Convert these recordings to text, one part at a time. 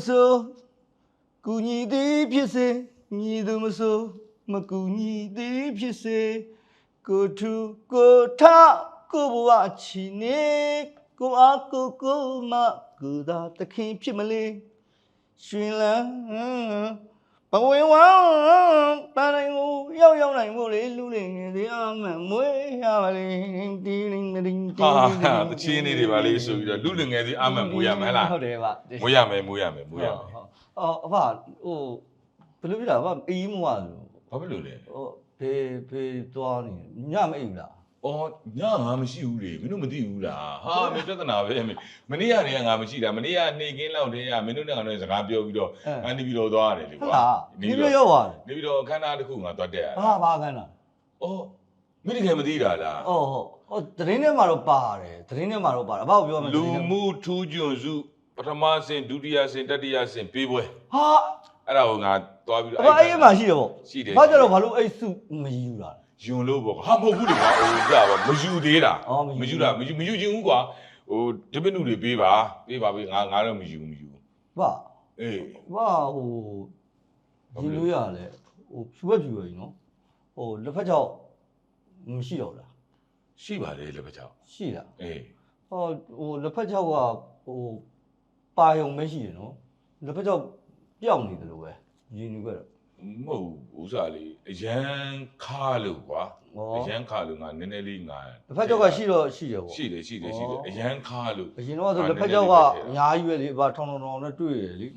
မဆိုကူညီသည်ဖြစ်စေညီသူမဆိုမကူညီသည်ဖြစ်စေကိုထုကိုထကိုဘဝချီနေကိုအားကိုကိုမကိုသာတခင်ဖြစ်မလေးရှင်လန်း ဘဝင်ဝမ်းပန်းတိုင်းကိုရောက်ရောက်နိုင်မို့လေလူတွေငယ်သေးအမှန်မွေးရပါလေတီးတင်းတင်းတင်းဟာတချင်းနေတွေပါလေးဆိုပြီးတော့လူလူငယ်စီအမှန်မူရမယ်ဟလားဟုတ်တယ်ဗျမူရမယ်မူရမယ်မူရမယ်အော်အဖဟိုဘယ်လိုပြတာအဖအေးမွားလို့ဘာဖြစ်လို့လဲဟိုဖေးဖေးသွားနေညမအိမ်လား အော်ညငါမရှိဘူးလေမင်းတို့မသိဘူးလားဟာမင်းပြဿနာပဲမင်းမနေ့ကတည်းကငါမရှိတာမနေ့ကနေကင်းလောက်တည်းကမင်းတို့နဲ့ငါတို့စကားပြောပြီးတော့အန်ဒီပြီးတော့သွားရတယ်လေဟုတ်ကွာလားဒီလိုရောက်သွားတယ်နေပြီးတော့အခမ်းအနားတစ်ခုငါသွားတက်ရတယ်ဘာဘာကန်းလားအော်မင်းတကယ်မသိတာလားအော်ဟုတ်ဟိုသတင်းထဲမှာတော့ပါတယ်သတင်းထဲမှာတော့ပါတယ်အဖကိုပြောမယ်လူမှုထူးကျွန်းစုပထမဆင့်ဒုတိယဆင့်တတိယဆင့်ပေးပွဲဟာအဲ့ဒါကိုငါသွားပြီးတော့အဖအဲ့မှာရှိတယ်ပေါ့ရှိတယ်ဘာကြတော့ဘာလို့အဲ့စုမယူတာလဲ ယွန်လို့ပေါ့ဟာမဟုတ်ဘူးလေကွာဟိုကြပါမယူသေးတာအော်မယူမယူတာမယူမယူချင်ဘူးကွာဟိုတပည့်နုတွေပေးပါပေးပါပေးငါငါတော့မယူမယူဘာအေး ဘာဟိုဒီလိုရလဲဟိုဖြူဘက်ဖြူရည်နော်ဟိုလက်ဖက်ချောက်မရှိတော့လားရှိပါတယ်လေပချောင်းရှိလားအေးဟောဟိုလက်ဖက်ချောက်ကဟိုပါယုံမရှိတယ်နော်လက်ဖက်ချောက်ပျောက်နေတယ်လို့ပဲရင်းနေကြတော့ မဟုတ်ဘူးဥစားလေးအရန်ခါလို့ကွာဩအရန်ခါလို့ငါနည်းနည်းလေးငါလက်ဖက်ချောက်ကရှိတော့ရှိတယ်ပေါ့ရှိတယ်ရှိတယ်ရှိတယ်အရန်ခါလို့အရင်တော့ဆိုလက်ဖက်ချောက်ကအများကြီးပဲလေဘာထောင်ထောင်ထောင်နဲ့တွေ့ရလေ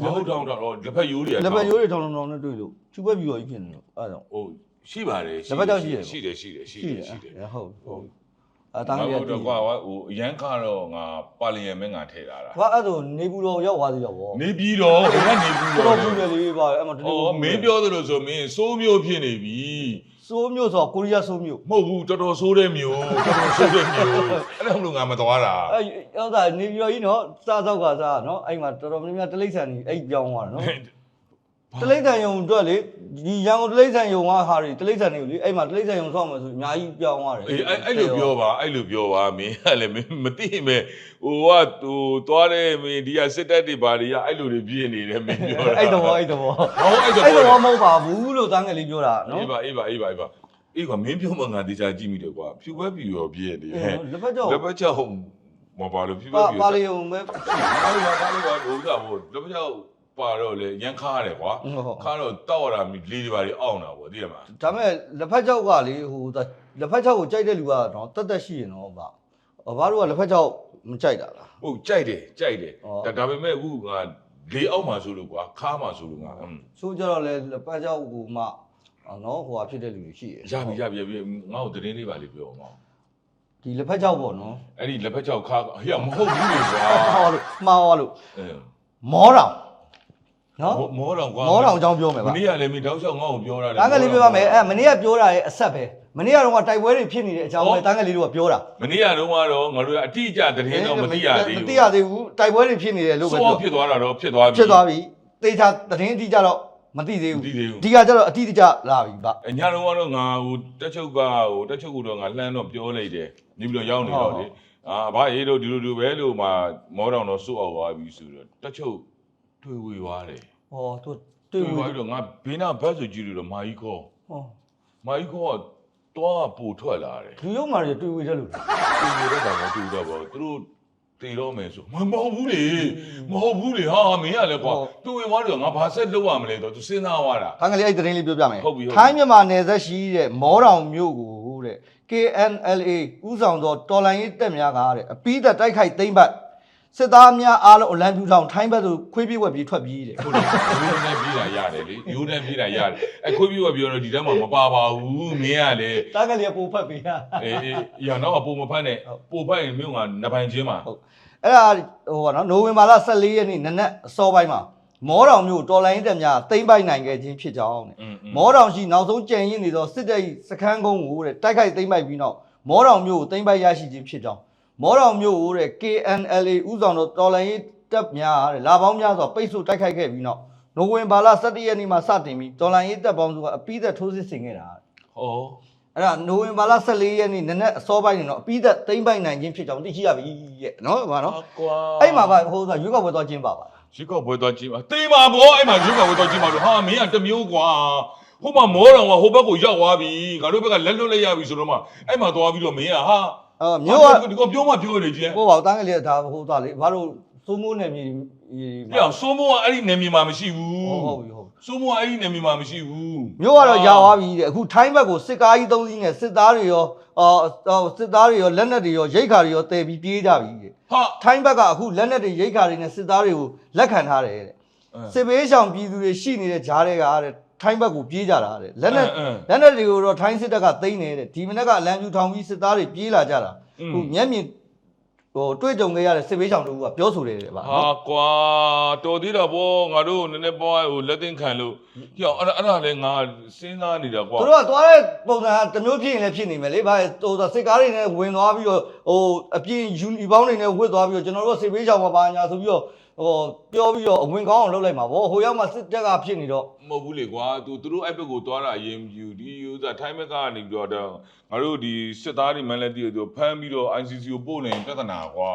ဘာဟုတ်တောင်းတော့လက်ဖက်ရိုးတွေလက်ဖက်ရိုးတွေထောင်ထောင်ထောင်နဲ့တွေ့လို့ချူဘက်ပြူရောကြီးဖြစ်နေလို့အဲ့ဒါကြောင့်ဟိုရှိပါတယ်လက်ဖက်ချောက်ရှိတယ်ရှိတယ်ရှိတယ်ရှိတယ်ရှိတယ်ဟုတ်ဟုဟုတ်တ် အဲတန်းကြီးဟုတ်တော့ကွာဟိုအရန်ခါတော့ငါပါလီယံမဲငါထည့်လာတာဘာအဲ့ဒါနေဘူးတော့ရောက်သွားသေးတော့ဗောနေပြီးတော့ဘယ်ကနေပြီးတော်တော့တော်ဘူးလေပါအဲ့မှာတအော်မင်းပြောသလိုဆိုမင်းစိုးမျိုးဖြစ်နေပြီစိုးမျိုးဆိုကိုရီးယားစိုးမျိုးမဟုတ်ဘူးတော်တော်ဆိုးတဲ့မျိုးတော်တော်ဆိုးတဲ့မျိုးအဲ့ဒါမလို့ငါမသွားတာအဲ့အဲ့ဒါနေပြီးတော့ကြီးနော်စားတော့ကစားနော်အဲ့မှာတော်တော်များများတလိမ့်ဆန်ကြီးအဲ့ပြောင်းသွားတယ်နော် တလိမ့်ဆန်ယုံအတွက်လေဒီရန်ကုန်တလိမ့်ဆန်ယုံကဟာတွေတလိမ့်ဆန်တွေကိုလေအဲ့မှာတလိမ့်ဆန်ယုံဆောက်မှဆိုအများကြီးပြောင်းသွားတယ်အေးအဲ့အဲ့လိုပြောပါအဲ့လိုပြောပါမင်းကလည်းမင်းမသိမဲ့ဟိုကဟိုသွားတဲ့မင်းဒီကစစ်တပ်တွေဘာတွေကအဲ့လိုတွေပြင်းနေတယ်မင်းပြောတာအဲ့တော့အဲ့တော့ဟောအဲ့တော့အဲ့တော့မဟုတ်ပါဘူးလို့တန်းငယ်လေးပြောတာနော်အေးပါအေးပါအေးပါအေးပါအေးကမင်းပြောမှငါတေချာကြည့်မိတယ်ကွာဖြူပဲဖြူရောပြင်းနေဟဲ့လက်ဖက်ကြောက်လက်ပတ်ချောက်မပါလို့ဖြူပဲပါဖြူပါလေုံပဲပါလို့ပါလို့ပါဟိုကဟိုလက်ပတ်ချောက် ပါတော့လေရန်ခါရတယ်ကွာဟုတ်ခါတော့တောက်ရတာလေးတွေပါလေအောင့်တာပေါ့သိရမလားဒါမဲ့လက်ဖက်ကြောက်ကလေဟိုလက်ဖက်ကြောက်ကိုကြိုက်တဲ့လူကတော့တက်တက်ရှိရင်တော့ဗျဘာတို့ကလက်ဖက်ကြောက်မကြိုက်တာလားဟုတ်ကြိုက်တယ်ကြိုက်တယ်ဩဒါဒါပေမဲ့အခုငါလေးအောက်မှာဆိုလို့ကွာခါမှာဆိုလို့ငါอืมဆိုကြတော့လေလက်ဖက်ကြောက်ကိုမှအော်နော်ဟိုဟာဖြစ်တဲ့လူတွေရှိတယ်ရပြီရပြီရပြီငါ့ကိုသတင်းလေးပါလေးပြောအောင်ငါ့ဒီလက်ဖက်ကြောက်ပေါ့နော်အဲ့ဒီလက်ဖက်ချောက်ခါဟေ့မဟုတ်ဘူးလေကွာဟောလို့မှားသွားလို့အဲမောတောင် နော်မောတော်ကွာမောတောင်အကြောင်းပြောမယ်မဗျနေ့ကလည်းမင်းတောက်လျှောက်ငါ့ကိုပြောတာတန်းကလေးပြောပါမယ်အဲမနေ့ကပြောတာရဲ့အဆက်ပဲမနေ့ကတော့တိုက်ပွဲတွေဖြစ်နေတဲ့အကြောင်းပဲတန်းကလေးတို့ကပြောတာမနေ့ကတော့ကတော့ငါတို့ကအတိအကျသတင်းတော့မသိရသေးဘူးမသိရသေးဘူးတိုက်ပွဲတွေဖြစ်နေတယ်လို့ပဲစောပြောဖြစ်သွားတာတော့ဖြစ်သွားပြီဖြစ်သွားပြီတေချာသတင်းအတိအကျတော့မသိသေးမဘူးသိသေးဘူးဒီကကျတော့အတိအကျလာပြီဗျအညာတော့ကတော့ငါဟိုတက်ချုပ်ကဟိုတက်ချုပ်ကတော့ငါလှမ်းတော့ပြောလိုက်တယ်နေပြီးတော့ရောက်နေတော့လေအာဘာရေးတော့ဒီလိုလိုပဲလို့မှမောတော်တော့စိုးအောင်သွားပြီဆိုတော့တက်ချုပ် တွေ့ဝေသွားတယ်ဟောသူတွေ့တွေ့ဝေဘူးသွားပြီးတော့ငါဘေးနာဘတ်ဆိုကြည့်လို့တော့မာကြီးခေါ်ဟောမာကြီးခေါ်ကတော့ပို့ထွက်လာတယ်လူရုံမာတွေတွေ့ဝေတဲ့လူတွေတွေ့ရတော့မတွေ့တော့ပါဘူးသူတို့တေတော့မယ်ဆိုမမဟုတ်ဘူးလေမဟုတ်ဘူးလေဟာမင်းကလည်းကွာတွေ့ဝေသွားတယ်ငါဘာဆက်လုပ်ရမလဲတော့သူစဉ်းစားသွားတာ။တန်းကလေးအဲ့ဒီသတင်းလေးပြောပြမယ်ဟုတ်ပြီဟုတ်ပြီထိုင်းမြန်မာနယ်စပ်ရှိတဲ့မောတောင်မြို့ကိုတဲ့ KNLA ဥဆောင်သောတော်လိုင်းရေးတပ်များကတဲ့အပိသက်တိုက်ခိုက်သိမ်းပတ် စစ်သားများအားလုံးအလံပြူထောင်ထိုင်းဘက်သို့ခွေးပြေးဝက်ပြေးထွက်ပြေးတဲ့ဟုတ်တယ်ယူနေပြေးတာရတယ်လေယူနေပြေးတာရတယ်အခွေးပြေးကပြောတော့ဒီထဲမှာမပါပါဘူးမင်းကလေ။တန်းကလေးကပိုဖက်ပေးတာအေးအေးရတော့ပုံမဖတ်နဲ့ပိုဖတ်ရင်မြို့ကနပိုင်ချင်းမှာ။အဲ့ဒါဟိုကနော်နိုဝင်ဘာလ14ရက်နေ့နနက်အစောပိုင်းမှာမောတောင်မြို့တော်လိုင်းရေးတပ်များသိမ်းပိုက်နိုင်ခဲ့ခြင်းဖြစ်ကြောင်းတဲ့อืมမောတောင်ရှိနောက်ဆုံးကြံရင်နေသောစစ်တပ်၏စခန်းကုန်းကိုတဲ့တိုက်ခိုက်သိမ်းပိုက်ပြီးနောက်မောတောင်မြို့ကိုသိမ်းပိုက်ရရှိခြင်းဖြစ်ကြောင်း မောတောင်မြို့ကိုတဲ့ KNLA ဥဆောင်သောတော်လှန်ရေးတပ်များတဲ့လာပေါင်းများစွာပိတ်ဆို့တိုက်ခိုက်ခဲ့ပြီးနောက်နိုဝင်ဘာလ17ရက်နေ့မှာစတင်ပြီးတော်လှန်ရေးတပ်ပေါင်းစုကအပိသက်ထိုးစစ်ဆင်ခဲ့တာဟောအဲ့ဒါနိုဝင်ဘာလ14ရက်နေ့နနက်အစောပိုင်းနေတော့အပိသက်သိမ်းပိုက်နိုင်ခြင်းဖြစ်ကြောင်းသိရှိရပြီရဲ့နော်ဗာနော်ကွာအဲ့မှာကဟိုကရွေးကောက်ပွဲသွားကျင်းပါပါရွှေကောက်ပွဲသွားကြည့်ပါတေးပါဘောအဲ့မှာရွှေကောက်ပွဲသွားကြည့်ပါလို့ဟာမင်းကတစ်မျိုးကွာဟိုမှာမောတော်ကဟိုဘက်ကိုရောက်သွားပြီငါတို့ဘက်ကလက်လွတ်လိုက်ရပြီဆိုတော့မှအဲ့မှာသွားပြီးတော့မင်းကဟာ အော်မျိုးကဒီကောပြောမှပြောနေချင်းဟိုပါတန်းကလေးကဒါဟိုသားလေဘာလို့စိုးမိုးနေမြေပြအောင်စိုးမိုးကအဲ့ဒီနေမြေမှာမရှိဘူးဟုတ်ပြီဟုတ်ပြီစိုးမိုးကအဲ့ဒီနေမြေမှာမရှိဘူးမျိုးကတော့ရာသွားပြီတဲ့အခုထိုင်းဘက်ကိုစစ်ကားကြီးသုံးစီးနဲ့စစ်သားတွေရောအော်စစ်သားတွေရောလက်နက်တွေရောရိတ်ခါတွေရောတည်ပြီးပြေးကြပြီတဲ့ဟာထိုင်းဘက်ကအခုလက်နက်တွေရိတ်ခါတွေနဲ့စစ်သားတွေကိုလက်ခံထားတယ်တဲ့စစ်ဘေးရှောင်ပြည်သူတွေရှိနေတဲ့ဂျားတွေကတဲ့ ထိုင်းဘက်ကိုပြေးကြတာတဲ့လက်နက်လက်နက်တွေကိုတော့ထိုင်းစစ်တပ်ကသိမ်းနေတဲ့ဒီမနေ့ကအလံကျူထောင်ပြီးစစ်သားတွေပြေးလာကြတာအခုမျက်မြင်ဟိုတွေ့ကြုံခဲ့ရတဲ့စစ်ဘေးရှောင်တို့ကပြောဆိုတယ်တဲ့ဗျာဟာကွာတော်သေးတာဘောငါတို့နည်းနည်းပေါ့ဟိုလက်သိမ်းခံလို့ကြောက်အဲ့ဒါအဲ့ဒါလည်းငါစဉ်းစားနေတာကွာသူတို့ကသွားတဲ့ပုံစံကတစ်မျိုးဖြစ်ရင်လည်းဖြစ်နေမယ်လေဗျာဟိုစစ်ကားတွေနဲ့ဝင်သွားပြီးတော့ဟိုအပြင်ယူနီဖောင်းတွေနဲ့ဝတ်သွားပြီးတော့ကျွန်တော်တို့ကစစ်ဘေးရှောင်မှာပါညာဆိုပြီးတော့ဟိုပြောပြီးတော့အဝင်ကောင်းအောင်လုပ်လိုက်မှာဗောဟိုရောက်မှစစ်တပ်ကဖြစ်နေတော့ မဟုတ်ဘူးလေကွာသူသူတို့အဲ့ဘက်ကိုသွားတာအရင်ယူဒီယူစားထိုင်းဘက်ကနေပြီးတော့တော့ငါတို့ဒီစစ်သားတွေမှလည်းတည်သူဖမ်းပြီးတော့ ICC ကိုပို့နေပြဿနာကွာ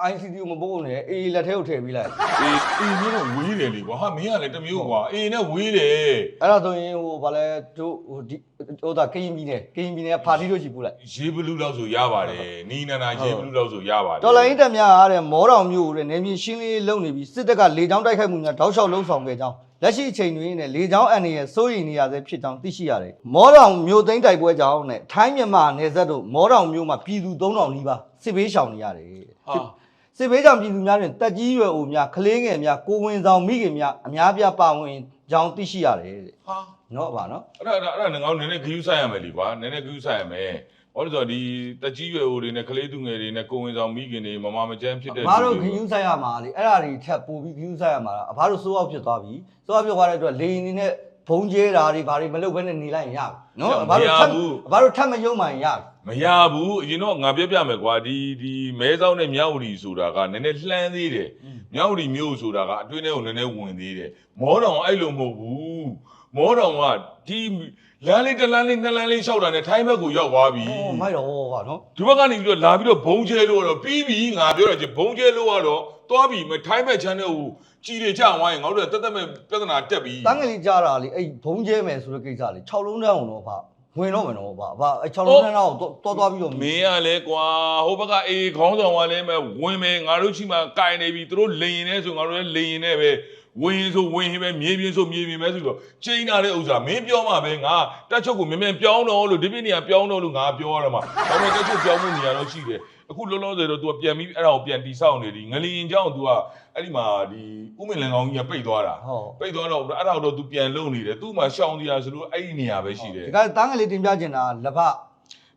အာ ICT ကိုမပို့နဲ့အေးလက်ထဲကိုထည့်ပြီးလိုက်အေးအေးမျိုးတော့ဝေးတယ်လေကွာဟာမင်းကလည်းတစ်မျိုးကွာအေးနဲ့ဝေးတယ်အဲ့ဒါဆိုရင်ဟိုဗာလဲတို့ဟိုဒီဟိုဒါကရင်ပြည်နယ်ကရင်ပြည်နယ်ကဖာတီတို့ချီပို့လိုက်ရေဘလူးလောက်ဆိုရပါတယ်နီးနာနာရေဘလူးလောက်ဆိုရပါတယ်တော်လိုင်းတက်များအားတဲ့မောတော်မျိုးတဲ့နေမြေရှင်းလေးလုပ်နေပြီးစစ်တပ်ကလေကြောင်းတိုက်ခိုက်မှုများတောက်လျှောက်လုံးဆောင်ခဲ့ကြောင်း လက်ရှိအချိန်တွင်နဲ့လေကြောင်းအန်ရဲ့စိုးရိမ်နေရဆဲဖြစ်ကြောင်းသိရှိရတယ်။မောတော်မျိုးသိန်းတိုက်ပွဲကြောင်းနဲ့ထိုင်းမြန်မာနယ်စပ်တို့မောတော်မျိုးမှာပြည်သူ3000နီးပါးစစ်ဘေးရှောင်နေရတယ်ဟာ။စစ်ဘေးရှောင်ပြည်သူများတွင်တက်ကြီးရွယ်အိုများကလေးငယ်များကိုဝင်ဆောင်မိခင်များအများပြားပါဝင်ကြောင်းသိရှိရတယ်တဲ့ဟာ။နော်ဗာနော်အဲ့ဒါအဲ့ဒါအဲ့ဒါငေါနည်းနည်းဂယူးဆိုင်ရမယ်လीကွာနည်းနည်းဂယူးဆိုင်ရမယ် ဘာလို့လဲဆိုတော့ဒီတက်ကြီးရွယ်အိုတွေနဲ့ကလေးသူငယ်တွေနဲ့ကိုဝင်ဆောင်မိခင်တွေမမမကျန်းဖြစ်တဲ့အဘတို့ခယူးဆိုင်ရမှာလေအဲ့ဒါတွေထပ်ပို့ပြီးခယူးဆိုင်ရမှာလားအဘတို့စိုးအောက်ဖြစ်သွားပြီစိုးအောက်ဖြစ်သွားတဲ့အတွက်လေရင်နေနဲ့ဘုံကျဲတာတွေဘာတွေမလုပ်ဘဲနဲ့နေလိုက်ရင်ရပြီနော်အဘတို့ထပ်အဘတို့ထပ်မယုံမှရင်ရပြီမရဘူးအရင်တော့ငါပြပြမယ်ကွာဒီဒီမဲဆောက်နဲ့မြောက်ဦးဆိုတာကနည်းနည်းလှမ်းသေးတယ်မြောက်ဦးမျိုးဆိုတာကအတွင်းထဲကိုနည်းနည်းဝင်သေးတယ်မောတော်ကအဲ့လိုမဟုတ်ဘူးမောတော်ကဒီ လမ်းလေးတစ်လမ်းလေးနှစ်လမ်းလေးလျှောက်တာနဲ့ထိုင်းဘက်ကိုရောက်သွားပြီဩမိုက်တော့ဟောနော်ဒီဘက်ကနေပြီးတော့လာပြီးတော့ဘုံကျဲလို့ကတော့ပြီးပြီငါပြောတာချင်းဘုံကျဲလို့ကတော့သွားပြီမထိုင်းဘက်ချမ်းတဲ့ဟိုကြည်တွေကြဝိုင်းငါတို့ကတက်တက်မဲ့ပြဿနာတက်ပြီတန်းကလေးကြားတာလေအဲ့ဘုံကျဲမယ်ဆိုတဲ့ကိစ္စလေ6လုံးတန်းအောင်တော့ဗာဝင်တော့မယ်နော်ဗာဗာအဲ့6လုံးတန်းတော့တော်တော်ပြီးတော့မင်းကလည်းကွာဟိုဘက်ကအေးခေါင်းဆောင်ကလည်းမဲ့ဝင်မယ်ငါတို့ချိမှကင်နေပြီသူတို့လိန်ရင်နေဆိုငါတို့လည်းလိန်ရင်နေပဲ ဝင်ဆိုဝင်ပဲမြေပြင်ဆိုမြေပြင်ပဲဆိုတော့ချိန်တာတဲ့ဥစ္စာမင်းပြောမှပဲငါတက်ချုပ်ကိုမြန်မြန်ပြောင်းတော့လို့ဒီပြည့်နေရပြောင်းတော့လို့ငါပြောရတော့မှာဒါပေမဲ့တက်ချုပ်ပြောင်းမှုနေရာတော့ရှိတယ်အခုလောလောဆယ်တော့ तू ပြန်ပြီးအဲ့ဒါကိုပြန်တီဆောက်နေဒီငလျင်ကြောင့် तू ကအဲ့ဒီမှာဒီဥမင်လန်ကောင်ကြီးကပိတ်သွားတာပိတ်သွားတော့အဲ့ဒါတော့ तू ပြန်လုံနေတယ် तू မှရှောင်းတရားဆိုလို့အဲ့ဒီနေရာပဲရှိတယ်ဒီကတန်းကလေးတင်ပြချင်တာလဘ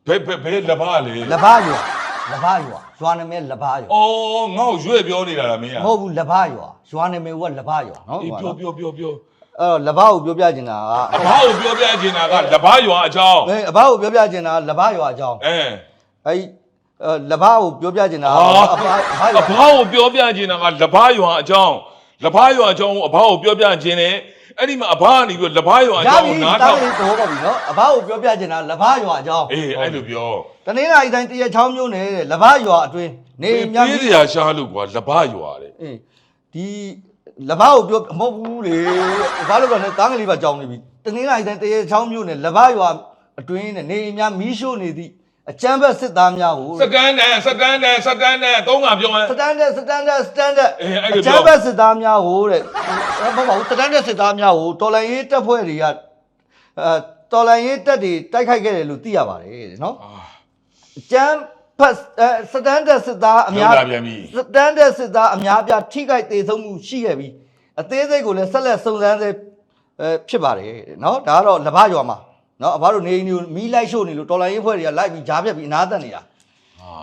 ဘယ်ဘယ်လဘလေလဘကြီး လဘရွာရွာနာမည်လဘရွာအော်ငါ့ကိုရွေ့ပြောနေတာလားမင်းอ่ะမဟုတ်ဘူးလဘရွာရွာနာမည်ကလဘရွာနော်အေးဟိုပြောကပြောပြောပြောအဲ့တော့လဘကိုပြောပြချင်တာကအဘကိုပြောပြချင်တာကလဘာရွာအကြောင်းအဲအဘကိုပြောပြချင်တာလဘရွာအကြောင်းအဲအဲ့အဲ့လဘကိုပြောပြချင်တာဟာအဘအဘအရွာဘကိုပြောပြချင်တာကလဘာရွာအကြောင်းလဘာရွာအကြောင်းကိုအဘကိုပြောပြချင်တယ် အဲ့ဒီမှာအဘကနေပြီးတော့လဘာရွာအရကြောင်းပြီကိုနားတားထောင်လေးတော့ပါပြီနော်အဘကိုပြောပြချင်တာလဘရွာအကြောင်းအေးအဲ့လိုပြောတနင်္လာရီတိုင်းတရချောင်းမျိုးနဲ့တဲ့လဘရွာအတွင်းနေမြတ်ပြေးစရာရှားလို့ကွာလဘာရွာတဲ့အေးဒီလဘကိုပြောမဟုတ်ဘူးလေဘာလို့လဲလဲတားငလေးပါကြောင်းနေပြီတနင်္လာရီတိုင်းတရချောင်းမျိုးနဲ့လဘရွာအတွင်းနဲ့နေမြမီးရှို့နေသည့် အကျမ်းဘက်စစ်သားများကိုစတန်ဒန်စတန်ဒန်စတန်ဒန်သုံးကပြောရင် စတန်ဒတ်စတန်ဒတ်စတန်ဒတ်အေးအဲ့လိုအပြောကျမ်းဘက်စစ်သားများကိုတဲ့မဟုတ်ပါဘူးစတန်ဒတ်စစ်သားများကိုတော်လိုင်းရေးတပ်ဖွဲ့တွေကအဲတော်လိုင်းရေးတပ်တွေတိုက်ခိုက်ခဲ့တယ်လို့သိရပါတယ်တဲ့နော် အာကျမ်းဖတ်အဲစတန်ဒတ်စစ်သားအများရောက်လာပြန်ပြီ စတန်ဒတ်စစ်သားအများအပြားထိခိုက်သေးဆုံးမှုရှိခဲ့ပြီးအသေးစိတ်ကိုလည်းဆက်လက်စုံစမ်းသေးအဲဖြစ်ပါတယ်တဲ့နော်ဒါကတော့လဘရွာမှာ နော်အဘတို့နေအိမ်တွေကိုမီးလိုက်ရှို့နေလို့တော်လိုင်းရေးဖွဲ့တွေကလိုက်ပြီးဂျားပြက်ပြီးအနားတက်နေတာအာ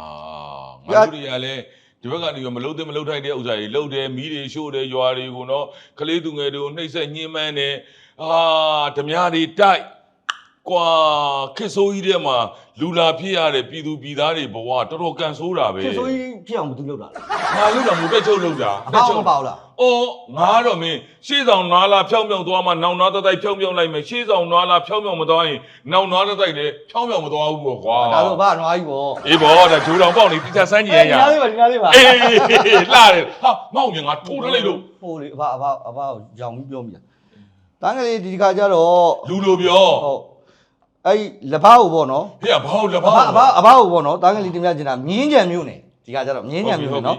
ငါတို့တွေကလည်းဒီဘက်ကနေမလုံးတဲ့မလုံးထိုက်တဲ့ဥစ္စာတွေလုံးတယ်မီးတွေရှို့တယ်ရွာတွေကိုနော်ကလေးသူငယ်တွေကိုနှိပ်စက်ညှင်းပန်းတယ်အာဓမြတွေတိုက် ကွာခစ်ဆိုးကြီးထဲမှာလူလာဖြစ်ရတဲ့ပြည်သူပြည်သားတွေဘဝတော်တော်ကန်ဆိုးတာပဲခေဆိုကြီးဖြစ်အောင်မသူလုပ်တာငါလူတော်မူတက်ချုပ်လောက်တာအဘောက်မပါဘူးလားအော်ငါတော့မင်းရှေ့ဆောင်နွားလာဖြောင်းဖြောင်းသွားမှနောက်နွားတစ်တိုက်ဖြောင်းဖြောင်းလိုက်မယ်ရှေ့ဆောင်နွားလာဖြောင်းဖြောင်းမသွားရင်နောက်နွားတစ်တိုက်လည်းဖြောင်းဖြောင်းမသွားဘူးပေါ့ကွာဒါဆိုဘာနွားကြီးပေါ့အေးဘောဒါဂျိုးတော်ပေါက်နေတိကျစမ်းကြည့်ရရဒီနားလေးပါဒီနားလေးပါအေးလှတယ်ဟာမောင်မြင်ငါထိုးထားလိုက်လို့ဟိုလေအဘအဘအဘကိုရောင်ပြီးပြောမိတာတန်းကလေးဒီခါကျတော့လူလိုပြောဟုတ် အဲ့ဒီလက်ဘာကိုပေါ့နော်ဟေ့ဘာလို့လက်အဘပါအဘအဘကိုပေါ့နော်တန်းကလေးတင်ပြချင်တာမြင်းကြံမျိုးနေဒီခါကျတော့မြင်းကြံမျိုးနေနော်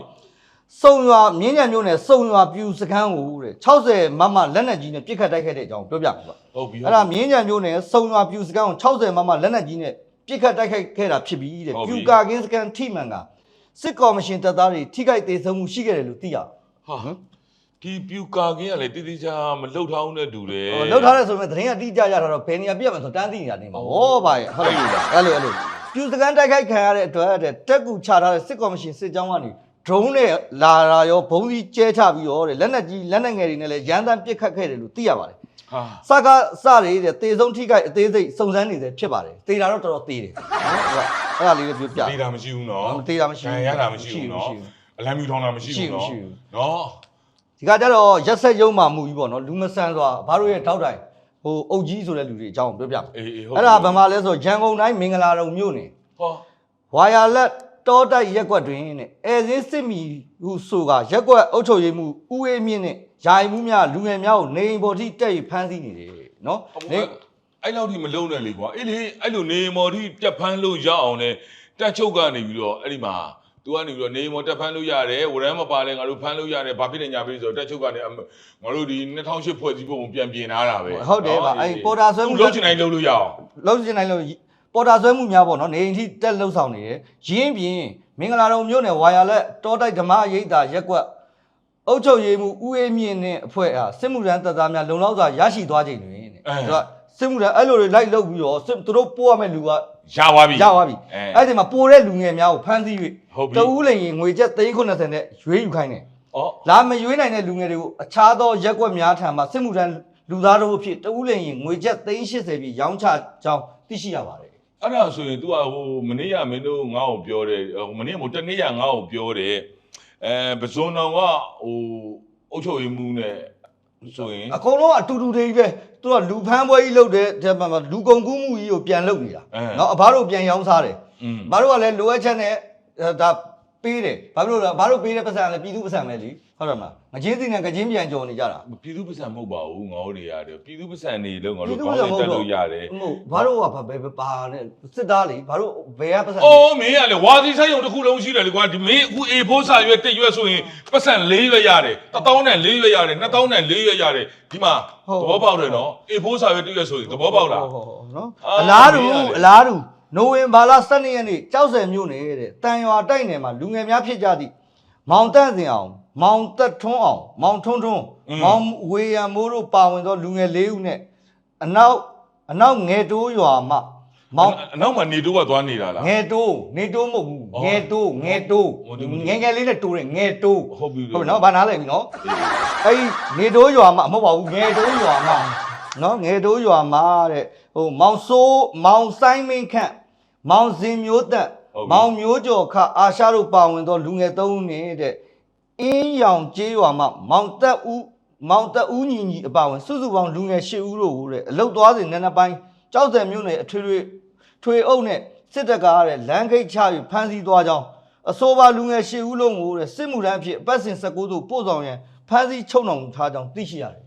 စုံရွာမြင်းကြံမျိုးနဲ့စုံရွာပြူစကန်းကိုတဲ့60မမလက်နက်ကြီးနဲ့ပြစ်ခတ်တိုက်ခဲ့တဲ့အကြောင်းပြောပြမှာပါဟုတ်ပြီအဲ့ဒါမြင်းကြံမျိုးနဲ့စုံရွာပြူစကန်းကို60မမလက်နက်ကြီးနဲ့ပြစ်ခတ်တိုက်ခိုက်ခဲ့တာဖြစ်ပြီးတဲ့ပြူကာကင်းစကန်ထိမှန်ကစစ်ကော်မရှင်တပ်သားတွေထိခိုက်သေးဆုံးမှုရှိခဲ့တယ်လို့သိရအောင်ဟာ ဒီပြူကာကင်းကလည်းတိတိကျကျမလှုပ်ထားအောင်နဲ့တူတယ်ဟိုလောက်ထားတဲ့ဆိုပေမဲ့သတင်းကတိကျကြတာတော့ဘယ်နေရာပြတ်မှာဆိုတန်းသိနေတာနေမှာဟောပါရဲ့ဟုတ်တယ်အဲ့လိုအဲ့လိုပြူစကန်တိုက်ခိုက်ခံရတဲ့အတွက်တဲ့တက်ကူချထားတဲ့စစ်ကော်မရှင်စစ်ကြောင်းကနေ drone နဲ့လာရာရောဘုံကြီးကျဲချပြီးတော့တဲ့လက်နက်ကြီးလက်နက်ငယ်တွေနဲ့လည်းရန်တမ်းပစ်ခတ်ခဲ့တယ်လို့သိရပါတယ်ဟာစကားစတွေတဲ့တေဆုံးထိခိုက်အသေးစိတ်စုံစမ်းနေသေးဖြစ်ပါတယ်တေတာတော့တော်တော်သေးတယ်နော်အဲ့ဒါလေးလည်းပြောပြသေးတာမရှိဘူးနော်မသေးတာမရှိဘူး ခံရတာမရှိဘူးနော်မရှိဘူးအလံမြူထောင်းတာမရှိဘူးနော်မရှိဘူးနော် ဒီကကြတော့ရက်ဆက်ရုံမှမှုကြီးပေါ့နော်လူမဆန်စွာဘာလို့ရဲ့ထောက်တိုင်ဟိုအုတ်ကြီးဆိုတဲ့လူတွေအကြောင်းပြောပြမယ်အေးအေးဟုတ်အဲ့ဒါဗမာလဲဆိုရန်ကုန်တိုင်းမင်္ဂလာတုံမြို့နယ်ဟောဝါယာလက်တောတိုက်ရက်ကွက်တွင်တဲ့အဲစင်းစစ်မီဟုဆိုကရက်ကွက်အုပ်ချုပ်ရေးမှုဦးအေးမြင့်နဲ့ယာယီမှုများလူငယ်များကိုနေအိမ်ပေါ်ထိတက်ပြီးဖမ်းဆီးနေတယ်နော်နေအဲ့လောက်ထိမလုံးနဲ့လေကွာအေးလေအဲ့လိုနေမော်ထိတက်ဖန်းလို့ရအောင်လဲတက်ချုပ်ကနေပြီးတော့အဲ့ဒီမှာ သူကနေပြီးတော့နေမော်တက်ဖန်းလို့ရတယ်ဝရမ်းမပါလဲငါတို့ဖန်းလို့ရတယ်ဘာဖြစ်နေညာပြီဆိုတော့တက်ချုပ်ကနေငါတို့ဒီ2008ဖွဲ့စည်းပုံပြန်ပြင်လာတာပဲဟုတ်တယ်ပါအဲ့ပေါ်တာဆွဲမှုလုံးချင်တိုင်းလုံးလို့ရအောင်လုံးချင်တိုင်းလို့ပေါ်တာဆွဲမှုများပေါ့နော်နေအိမ်ထိတက်လှုပ်ဆောင်နေတယ်ရင်းပြင်းမင်္ဂလာတုံမြို့နယ်ဝါယာလက်တောတိုက်ဓမ္မရိပ်သာရက်ကွက်အုပ်ချုပ်ရေးမှုဦးအေးမြင့်နဲ့အဖွဲ့အားစစ်မှုရန်တပ်သားများလုံလောက်စွာရရှိသွားချိန်တွင်တဲ့သူက စစ်မှုရန်အဲ့လိုတွေလိုက်လုပ်ပြီးတော့စစ်သူတို့ပို့ရမယ့်လူကရသွားပြီ ရသွားပြီအဲအဲ့ဒီမှာပိုတဲ့လူငယ်များကိုဖမ်းဆီးဟုတ်ပြီ တဦးလိန်ရင်ငွေကျပ်390နဲ့ရွေးယူခိုင်းတယ်ဩလာမရွေးနိုင်တဲ့လူငယ်တွေကိုအခြားသောရက်ကွက်များထံမှစစ်မှုထမ်းလူသားတို့အဖြစ်တဦးလိန်ရင်ငွေကျပ်380ပြီးရောင်းချကြောင်းသိရှိရပါတယ်အဲ့ဒါဆိုရင် तू ကဟိုမနေ့ကမင်းတို့ငါ့ကိုပြောတယ်ဟိုမနေ့ကဟိုတနေ့ကငါ့ကိုပြောတယ်အဲပဇွန်တော်ကဟိုအုတ်ချုပ်ရည်မှုနဲ့ ဆိုရင်အကုန်လုံးကအတူတူတွေကြီးပဲသူကလူဖမ်းပွဲကြီးလုပ်တယ်တဲ့မှာလူကုန်ကူးမှုကြီးကိုပြန်လုပ်နေတာနော်အဘတို့ပြန်ရောင်းစားတယ်မတို့ကလည်းလိုအပ်ချက်နဲ့ဒါ ပေးတယ်ဘာဖြစ်လို့လဲဘာတို့ပေးတဲ့ပတ်စံကလည်းပြည်သူပတ်စံပဲလီဟုတ်တယ်မလားငချင်းစီနဲ့ငချင်းပြန်ကြော်နေကြတာပြည်သူပစံမဟုတ်ပါဘူးငါတို့တွေရတယ်ပြည်သူပစံနေလို့ငါပြည်တို့သူကောင်းပတ်စံတဲ့မဟုတ်တက်လို့ရတယ်မဟုတ်ဘာတို့ကဘာပဲပါနဲ့စစ်သားလေဘာတို့ဘယ်ကပတ်စံအော်မင်းကလေဝါစီဆိုင်ုံတစ်ခုလုံးရှိတယ်လေကွာဒီမင်းအခု A4 စာရွက်တက်ရွက်ဆိုရင်ပတ်စံ၄ရွက်ရတယ်1000နဲ့၄ရွက်ရတယ်2000နဲ့၄ရွက်ရတယ်ဒီမှာသဘောပေါက်တယ်နော် A4 စာရွက်တက်ရွက်ဆိုရင်သဘောပေါက်လားဟုတ်ဟုတ်ဟုတ်နော်အာအလားတူမင်းကလေအလားတူ နိုဝင်ဘာလ12ရက်နေ့ကြောက်စဲမြို့နယ်တဲ့တန်ရွာတိုက်နယ်မှာလူငယ်များဖြစ်ကြသည့်မောင်တန့်စင်အောင် မောင်သက်ထွန်းအောင် မောင်ထွန်းထွန်းမောင်ဝေယံမိုးတို့ပါဝင်သောလူငယ်၄ဦးနဲ့အနောက်အနောက်ငယ်တိုးရွာမှမောင်အနောက်မှာနေတော့ကသွားနေတာလားငယ်တိုးနေတိုးမဟုတ်ဘူးအော်ငယ်တိုးငယ်တိုးဟိုဒီမဒီငယ်ငယ်လေးနဲ့တိုးတယ်ငယ်တိုးဟုတ်ပြီဟုတ်ပြီနော်ဘာနားလဲပြီနော်အဲ့ဒီနေတိုးရွာမှာမဟုတ်ပါဘူးငယ်တိုးရွာမှာနော်ငယ်တိုးရွာမှာတဲ့ဟိုမောင်စိုးမောင်ဆိုင်မင်းခန့် မောင်စင်မျိုးသက်မောင်မျိုးကျော်ခအာရှတို့ပါဝင်သောလူငယ်သုံးဦးနဲ့တဲ့အင်းရောင်ကျေးရွာမှာမောင်သက်ဦးမောင်သက်ဦးညီညီအပါဝင်စုစုပေါင်းလူငယ်၈ဦးတို့ကိုတဲ့အလုတ်သွားစဉ်နန်းနက်ပိုင်းကြောက်စံမြို့နယ်အထွေထွေထွေအုပ်နဲ့စစ်တပ်ကားတဲ့လမ်းဂိတ်ချပြီးဖမ်းဆီးသွားကြောင်းအဆိုပါလူငယ်၈ဦးလုံးကိုတဲ့စစ်မှုထမ်းအဖြစ်အပတ်စဉ်19သို့ပို့ဆောင်ရန်ဖမ်းဆီးချုပ်နှောင်ထားကြောင်းသိရှိရတယ်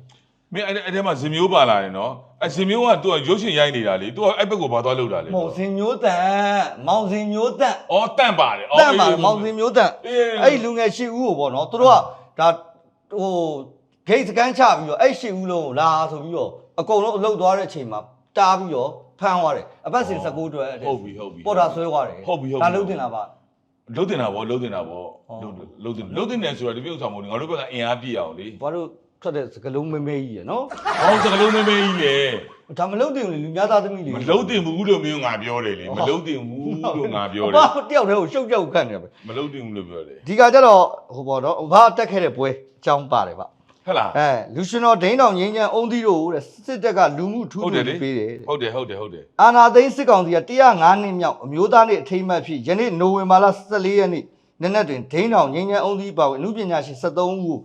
မင်းအဲ့အဲ့ထဲမှာဇင်မျိုးပါလာတယ်နော်အဇင်မျိုးက तू ကရုပ်ရှင်ရိုက်နေတာလေ तू ကအဲ့ဘက်ကိုဘာသွားလုပ်တာလဲ။မောင်စင်မျိုးတန်မောင်စင်မျိုးတန်အော်တန့်ပါတယ်တန်ပါမောင်စင်မျိုးတန်အေးအဲ့ဒီလူငယ်၈ဦးကိုပေါ့နော်သူတို့ကဒါဟိုဂိတ်စကန်ချပြီးတော့အဲ့၈ဦးလုံးကိုလာဆိုပြီးတော့အကုန်လုံးအလုတ်သွားတဲ့အချိန်မှာတားပြီးတော့ဖမ်းသွားတယ်အပတ်စဉ်19အတွက်တဲ့ဟုတ်ပြီဟုတ်ပြီပေါ်တာဆွဲသွားတယ်ဟုတ်ပြီဟုတ်ပြီဒါလုံးတင်တာပါလုံးတင်တာဗောလုံးတင်တာဗောဟုတ်လုံးတင်လုံးတင်တယ်ဆိုတာဒီပြုတ်ဆောင်မို့ငါတို့ဘက်ကအင်အားပြည့်အောင်လေဘာလို့ ထွက်တဲ့စကလုံးမဲမဲကြီးရယ်နော်ဘောင်းစကလုံးမမေးကြီးလေဒါမလုံးတင်ဘူးလေလူများသားသမီးလေမလုံးတင်ဘူးလို့မျိုးငါပြောတယ်လေမလုံးတင်ဘူးလို့ငါပြောတယ်ဘာတယောက်တည်းကိုရှုပ်ကြောက်ခတ်နေတယ်ပဲမလုံးတင်ဘူးလို့ပြောတယ်ဒီကကြတော့ဟိုပေါ့နော်ဘာတက်ခဲ့တဲ့ပွဲအကြောင်းပါတယ်ဗျဟုတ်လားအဲလူရှင်တော်ဒိန်းတော်ငင်းချမ်းအုံးသီးတို့တဲ့စစ်တပ်ကလူမှုထူးဟုတ်ထူးတယ်လေပေးတယ်တဲ့ဟုတ်တယ်ဟုတ်တယ်ဟုတ်တယ်အာနာသိန်းစစ်ကောင်စီက105နှစ်မြောက်အမျိုးသားနေ့အထိမ်းအမှတ်ဖြစ်ယနေ့နိုဝင်ဘာလ14ရက်နေ့နေ့နဲ့တွင်ဒိန်းတော်ငင်းချမ်းအုံးသီးပါဝင်အမှုပညာရှင်73ဦးကို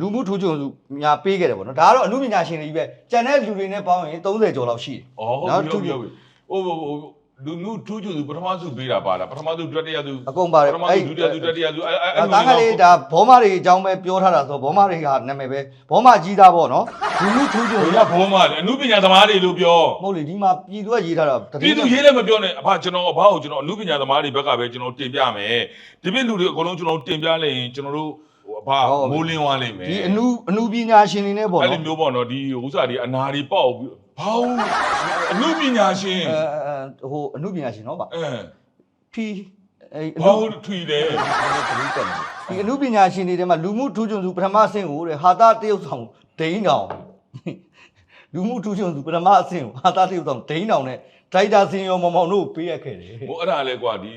လူမှုထူးချွန်စုများပေးခဲ့တယ်ပေါ့နော်ဒါကတော့အမှုပညာရှင်တွေကြီးပဲကြံတဲ့လူတွေနဲ့ပေါင်းရင်30ကျော်လောက်ရှိတယ်။အော်ဟုတ်နော်ပြီထူးဟုတ်ပြီဟုတ်ပြီ။ဟိုဟိုဟိုလူမှုထူးချွန်သူပထမစုပေးတာပါလားပထမစုဒုတိယစုအကုန်ပါတယ်ပထမစုဒုတိယစုတတိယစုအဲအဲအဲဒါကလေးဒါဘောမတွေအကြောင်းပဲပြောထားတာဆိုဘောမတွေကနာမည်ပဲဘောမကြီးသားပေါ့နော်လူမှုထူးချွန်ဘုစုရားဘုံမလေအမှုပညာသမားတွေလို့ပြောမဟုတ်လေဒီမှာပြည်သူကရေးထားတာတပြည်သူရေးလည်းမပြောနဲ့အဖကျွန်တော်အဖကိုကျွန်တော်အမှုပညာသမားတွေဘက်ကပဲကျွန်တော်တင်ပြမယ်ဒီပြည့်လူတွေအကုန်လုံးကျွန်တော်တင်ပြလိုက်ရင်ကျွန်တော်တို့ ဟိုအဖမိုးလင်းသွားလိမ့်မယ်ဒီအနုအနုပညာရှင်တွေနဲ့ပေါ့အဲ့နော် လိုမျိုးပေါ့နော်ဒီဥစ္စာတွေအနာတွေပေါက်ပြီးဘောင်းအမှုပညာရှင်အဲအဲဟိုအနုပညာရှင်နော်ဗျအဲဖီအဲအနုဘောင်းထွေတယ်ဒီအနုပညာရှင်တွေထဲမှာလူမှုထူးချွန်စုပထမအဆင့်ကိုတဲ့ဟာတာတရုတ်ဆောင်ဒိန်းတောင်လူမှုထူးချွန်စုပထမအဆင့်ကိုဟာတာတရုတ်ဆောင်ဒိန်းတောင်နဲ့ဒိုက်တာစင်ရောမောင်မောင်တို့ကိုပေးရခဲ့တယ်ဟိုအဲ့ဒါလဲကွာဒီ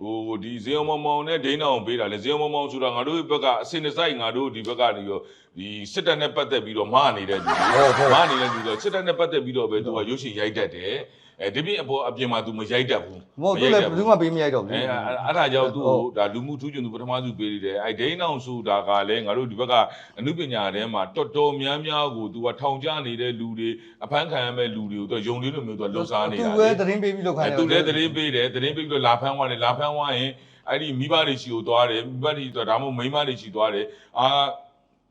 ဟိုဒီဇေယုံမောင်မောင်နဲ့ဒိန်းအောင်ပေးတာလေဇေယုံမောင်မောင်ဆိုတာငါတို့ဘက်ကအစင်တစိုက်ငါတို့ဒီဘက်ကနေရောဒီစစ်တပ်နဲ့ပတ်သက်ပြီးတော့မနေတဲ့လူတွေမနေတဲ့လူတွေစစ်တပ်နဲ့ပတ်သက်ပြီးတော့ပဲသူကရုပ်ရှင်ရိုက်တတ်တယ် အဲဒီပြင်အပေါ်အပြင်မှာသူမရိုက်တတ်ဘူးမဟုတ်သူလည်းဘယ်သူမှပေးမရိုက်တော့ဘူးအဲအဲ့ဒါကြောင့်သူ့ကိုဒါလူမှုထူးချွန်သူပထမစုပေးနေတယ်အဲဒိန်းအောင်ဆိုတာကလည်းငါတို့ဒီဘက်ကအမှုပညာထဲမှာတော်တော်များများကိုသူကထောင်ကျနေတဲ့လူတွေအဖမ်းခံရမဲ့လူတွေကိုသူယုံလေးလိုမျိုးသူကလှုပ်ရှားနေတာသူလေပဲသတင်းပေးပြီးလောက်ခိုင်းအဲသူလည်းသတင်းပေးတယ်သတင်းပေးပြီးတော့လာဖမ်းသွားတယ်လာဖမ်းသွားရင်အဲ့ဒီမိဘတွေရှိကိုသွားတယ်မိဘတွေတော့ဒါမှမဟုတ်မိန်းမတွေရှိသွားတယ်အာ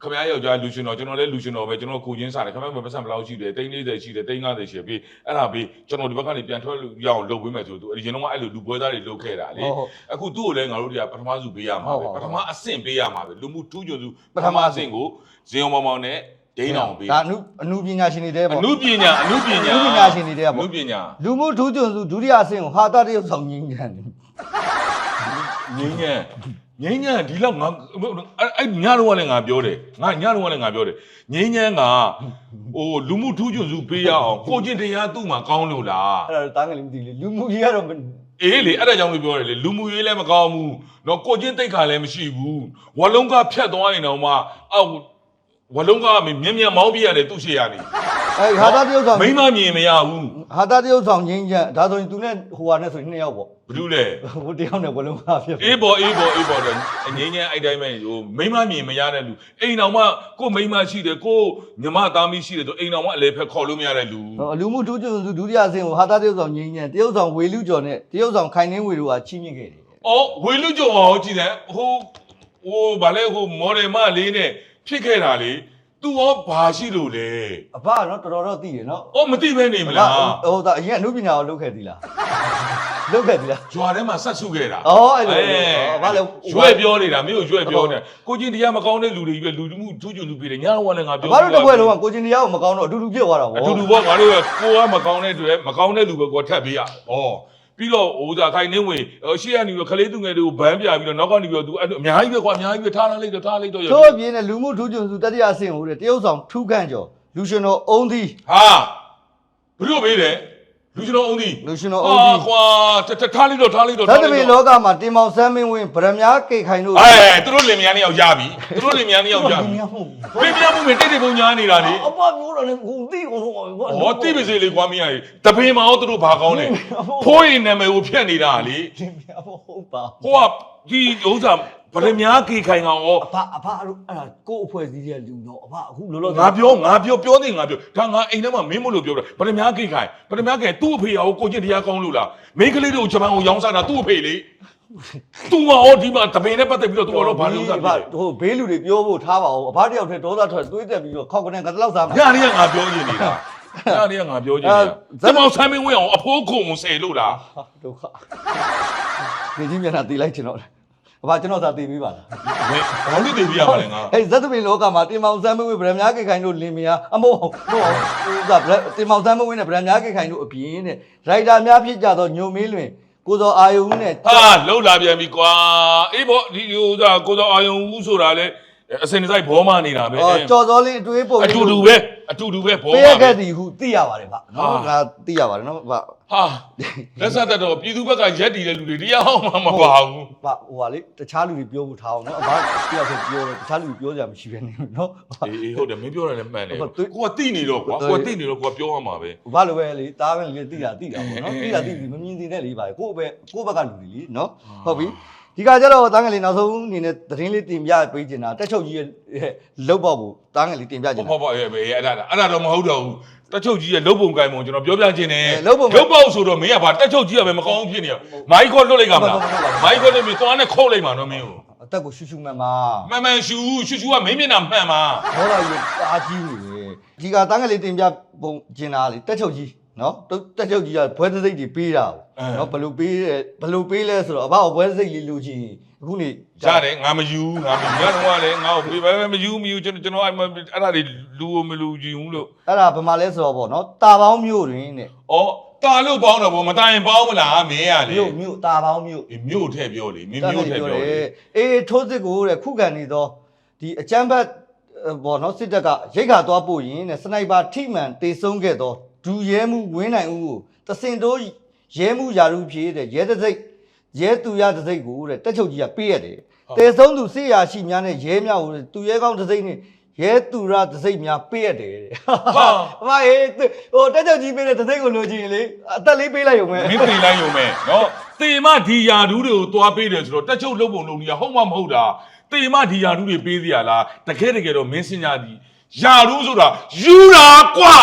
ခမရယောက်ျားလူရှင်တော်ကျွန်တော်လည်းလူရှင်တော်ပဲကျွန်တော်ကိုချင်းစားတယ်ခမရမပတ်စံဘယ်လောက်ရှိတယ်တိန်း40ရှိတယ်တိန်း50ရှိပြီအဲ့ဒါပြီးကျွန်တော်ဒီဘက်ကနေပြန်ထွက်လို့ရအောင်လုပ်ပေးမယ်ဆိုသူအရင်တော့အဲ့လိုလူပွဲသားတွေလုပ်ခဲ့တာလေဟုတ်ဟုတ်အခုသူ့ကိုလည်းငါတို့တွေကပထမစုပေးရမှာဟုတ်ပဲဟုတ်ပထမအဆင့်ပေးရမှာပဲလူမှုထူးချွန်စုပပထထမမအအဆဆင့်င့်ကိုဇင်းအောင်မောင်မောင်နဲ့ဒိန်းအောင်ပေးဒါအနုအနုပညာရှင်တွေတဲ့အပေါ့နုပညာအနုပညာအနုပညာရှင်တွေတဲ့အပေါ့နုပညာလူမှုထူးချွန်စုဒုတိယအဆင့်ကိုဟာတာတရုတ်ဆောင်ငင်းကြတယ်ငိမ့်ညံ ငိမ့်ညံဒီလောက်ငါအဲ့အဲ့ညတော့ကလည်းငါပြောတယ်ငါညတော့ကလည်းငါပြောတယ်ငိမ့်ညံကဟိုလူမှုထူးချွန်စုပေးရအောင်ကိုကျင့်တရားသူ့မှာကောင်းလို့လားအဲ့ဒါတားငယ်လေးမသိလေလူမှုကြီးကတော့အေးလေအဲ့ဒါကြောင့်လို့ပြောတယ်လေလူမှုရေးလည်းမကောင်းဘူးတော့ကိုကျင့်တိတ်ခါလည်းမရှိဘူးဝလုံးကဖြတ်သွားရင်တော့မှအောက် ဝလုံးကမြင်မြင်မောင်းပြရတယ်သူ့ရှေ့ရနေအဲဟာတာတရုတ်ဆောင်မိမမြင်မရဘူးဟာတာတရုတ်ဆောင်ငင်းကြဒါဆိုရင်သူနဲ့ဟိုဟာနဲ့ဆိုရင်နှစ်ယောက်ပေါ့ဘာလို့လဲဟိုတယောက်နဲ့ဘလုံးကဖြစ်အေးပေါ်အေးပေါ်အေးပေါ်တော့အငိမ့်ညံအဲ့တိုင်းပဲဟိုမိမမြင်မရတဲ့လူအိမ်တော်မှကိုမိမရှိတယ်ကိုညီမသားမီးရှိတယ်ဆိုအိမ်တော်မှအလေဖက်ခေါ်လို့မရတဲ့လူဟိုလူမှုထူးချွန်စုဒုတိယအဆင့်ကိုဟာတာတရုတ်ဆောင်ငင်းကြတရုတ်ဆောင်ဝေလူကျော်နဲ့တရုတ်ဆောင်ခိုင်နှင်းဝေတို့ကချီးမြှင့်ခဲ့တယ်အော်ဝေလူကြော်အောင်ကြည့်တယ်ဟိုဟိုဗာလဲဟိုမော်ဒယ်မလေးနဲ့ ဖြစ်ခဲ့တာလေသူရောဘာရှိလို့လဲအဖကတော့တော်တော်တော့သိတယ်နော်အော်မသိပဲနေမလားဟိုဒါအရင်အနုပညာကိုလုပ်ခဲ့သီလားလုပ်ခဲ့သီလားဂျွာထဲမှာဆက်စုခဲ့တာအော်အဲ့လိုဘာလဲရွက်ပြောနေတာမင်းကိုရွက်ပြောနေကိုချင်းတရားမကောင်းတဲ့လူတွေကြီးပဲလူမှုထူးချွန်သူပြေတယ်ညတော့လည်းငါပြောဘာလို့တစ်ပွဲလုံးကကိုချင်းတရားကိုမကောင်းတော့အတူတူပြစ်သွားတာဗောအတူတူပေါ့ငါတို့ကကိုကမကောင်းတဲ့တွေမကောင်းတဲ့လူပဲကိုထပ်ပေးရဩ ပြီးတော့ဟိုသာခိုင်နေဝင်ရှေ့ကနေပြီးခလေးသူငယ်တွေကိုဗန်းပြပြီးတော့နောက်ကနေပြီးတော့သူအဲ့အများကြီးပဲကွာအများကြီးပဲထားလိုက်တော့ထားလိုက်တော့တို့အပြင်းနဲ့လူမှုထူးချွန်စုတတိယအဆင့်ကိုတဲ့တရုတ်ဆောင်ထူးခန့်ကျော်လူရှင်တော်အုံးသီးဟာဘလို့ပေးတယ် လူကျွန်တော်အုံးဒီလူရှင်တော်အုံးသီးကွာထားလိုက်တော့ထားလိုက်တော့သတ္တမေလောကမှာတင်မောင်ဆန်းမင်းဝင်းဗရမ ्या ကေခိုင်တို့အဲသူတို့လင်မယားနှစ်ယောက်ရပြီသူတို့လင်မယားနှစ်ယောက်ရပြီမဟုတ်ပြင်းပြမှုမတိတ်တိတ်ပုံညာနေတာလေအပမျိုးတော်နဲ့ကိုသိအောင်လို့ဟောတိပါစေလေကွာမင်းကြီးတပင်မအောင်သူတို့ဘာကောင်းလဲဖိုးရင်နာမည်ကိုဖျက်နေတာလေတင်ပြမဟုတ်ပါဟိုကဒီဥစ္စာ ဗရမ ्या ကေခိုင်ကောင်ရော အဖအဖအဲ့လိုအဲ့ဒါကို့အဖွဲ့အစည်းရဲ့လူတော့အဖအခုလောလော ငါပြောငါပြောပြောနေငါပြောဒါငါအိမ်ထဲမှာမင်းမလို့ပြောတာဗရမ ्या ကေခိုင်ဗရမ ्या ကေသူ့အဖေရောကိုကျင့်တရားကောင်းလို့လားမင်းကလေးတို့ဂျပန်ကိုရောင်းစားတာသူ့အဖေလေသူကဟောဒီမှာတပင်နဲ့ပတ်သက်ပြီးတော့သူကတော့ဘာလို့ဥစ္စာဖြစ်လဲ ဟိုဘေးလူတွေပြောဖို့ထားပါဦးအဖတယောက်ထဲဒေါသထွက်တွေးတက်ပြီးတော့ခောက်ကနေကတလောက်စားမှာ ညနေကငါပြောနေနေတာညနေကငါပြောနေနေတာဇမောင်ဆမ်းမင်းဝင်းအောင်အဖိုးခုံဆယ်လို့လား ဟာဒုက္ခနေကြီးမျက်နှာတီးလိုက်ချင်တော့ တယ်အဖကျွန်တော်သာတီးပြီးပါလားဘယ်ဘာလို့တည်ပြရမှာလဲငါအဲ့ဇတ်သမီလောကမှာတင်မောင်ဆန်းမဝေဗရမ ्या ကေခိုင်တို့လင်မယားအမို့ဟုတ်ဟုတ်ဟိုကတင်မောင်ဆန်းမဝေနဲ့ဗရမ ्या ကေခိုင်တို့အပြင်တဲ့ဒရိုက်တာများဖြစ်ကြတော့ညုံမင်းလွင်ကိုစောအာယုံနဲ့ဟာလှုပ်လာပြန်ပြီကွာအေးပေါ့ဒီဥစ္စာကိုစောအာယုံဦးဆိုတာလေ အစင်ဆိုင်ဘောမနေတာပဲအော်ကြော်စောလေးအတွေးပုံအတူတူပဲအတူတူပဲဘောပေးမရပဲခဲ့သည်ဟုသိရပါတယ်ဗျနော်ဟာငါသိရပါတယ်နော်ဗျဟာလက်ဆက်သက်တော့ပြည်သူဘက်ကရက်တည်တဲ့လူတွေတရားမှမပါဘူးဗျဟိုဟာလေတခြားလူတွေပြောဖို့ထားအောင်နော်အဘတယောက်ဆိုပြောတယ်တခြားလူတွေပြောကြမရှိပဲနေနော်အေးအေးဟုတ်တယ်မင်းပြောရတယ်မှန်တယ်ဟုတ်သူကိုကတိနေတော့ကွာကိုကတိနေတော့ကိုကပြောရမှာပဲဘာလိုပဲလေတားပဲလေသိတာသိတာပေါ့နော်အေးသိတာသိပြီမမြင်သိတဲ့လေပါကိုယ့်ပဲကိုယ့်ဘက်ကလူတွေလीနော်ဟုတ်ပြီ ဒီကကြတော့တားငယ်လေးနောက်ဆုံးအနေနဲ့သတင်းလေးတင်ပြပေးချင်တာတက်ချုပ်ကြီးရဲ့လုတ်ပေါ့ဘူးတားငယ်လေးတင်ပြချင်တာဟုတ်ပါရဲ့ပဲအဲ့ဒါအဲ့ဒါတော့မဟုတ်တော့ဘူးတက်ချုပ်ကြီးရဲ့လုတ်ပုံကိုင်ပုံကျွန်တော်ပြောပြခြင်းနဲ့အဲလုပ်ပုံလုတ်ပေါ့ဆိုတော့မင်းကဘာတက်ချုပ်ကြီးကပဲမကောင်းဖြစ်နေရမိုက်ခေါ်လွတ်လိုက်ကြမလားမိုက်ခေါ်လွတ်ပြီးသွားနဲ့ခုတ်လိုက်မှာနော်မင်းကိုအသက်ကိုရှူရှူမှန်ပါမှန်မှန်ရှူရှူရှူကမင်းမျက်နှာမှန်ပါဘောလာကြီးအားကြီးနေလေဒီကတားငယ်လေးတင်ပြပုံကျင်တာလေတက်ချုပ်ကြီး နော်တက်ချုပ်ကြီးကဘွဲသစိတ်တွေပေးတာနော်ဘယ်လိုပေးလဲဘယ်လိုပေးလဲဆိုတော့အဘဘွဲသစိတ်လေးလူချင်းအခုနေရတယ်ငါမယူငါမယူငါတော့ကလည်းငါ့ကိုပေးပဲမယူမယူကျွန်တော်ကျွန်တော်အဲ့အဲ့ဒါတွေလူကိုမလူကြည့်ဘူးလို့အဲ့ဒါဘယ်မှာလဲဆိုတော့ဗောနော်တာပေါင်းမြို့တွင်တဲ့ဩတာလို့ပေါင်းတော့ဗောမတိုင်ပေါင်းမလားမင်းရလေမြို့မြို့တာပေါင်းမြို့အေးမြို့ထဲပြောလေမင်းတာမြို့ထဲပြောပြောတလေယ်အေးထိုးစစ်ကိုတဲ့ခုခံနေသောဒီအကြမ်းဖက်ဗောနော်စစ်တပ်ကရိတ်ခါသွားပို့ရင်တဲ့စနိုက်ပါထိမှန်တေဆုံးခဲ့သော ဒူရဲမှုဝင်းနိုင်ဦးကိုတစင်တို့ရဲမှုယာရုဖြစ်တဲ့ရဲတစိတ်ရဲသူရတစိတ်ကိုတဲ့တက်ချုပ်ကြီးကပေးရတယ်တေဆုံးသူစစ်ရာရှိများနဲ့ရဲများကိုသူရဲကောင်းတစိတ်နဲ့ရဲသူရတစိတ်များပေးရတယ်တဲ့ဟာအမအေးဟိုတက်ချုပ်ကြီးပေးတဲ့တစိတ်ကိုလိုချင်လေအသက်လေးပေးလိုက်ရုံပဲမင်းပြေးလိုက်ရုံပဲနော်တေမဒီယာဒူးတွေကိုသွားပေးတယ်ဆိုတော့တက်ချုပ်လုပ်ပုံလုပ်နေရဟုတ်မှမဟုတ်တာတေမဒီယာဒူးတွေပေးစီရလားတကယ်တကယ်တော့မင်းစင်ညာဒီယာဒူးဆိုတာယူတာကွာ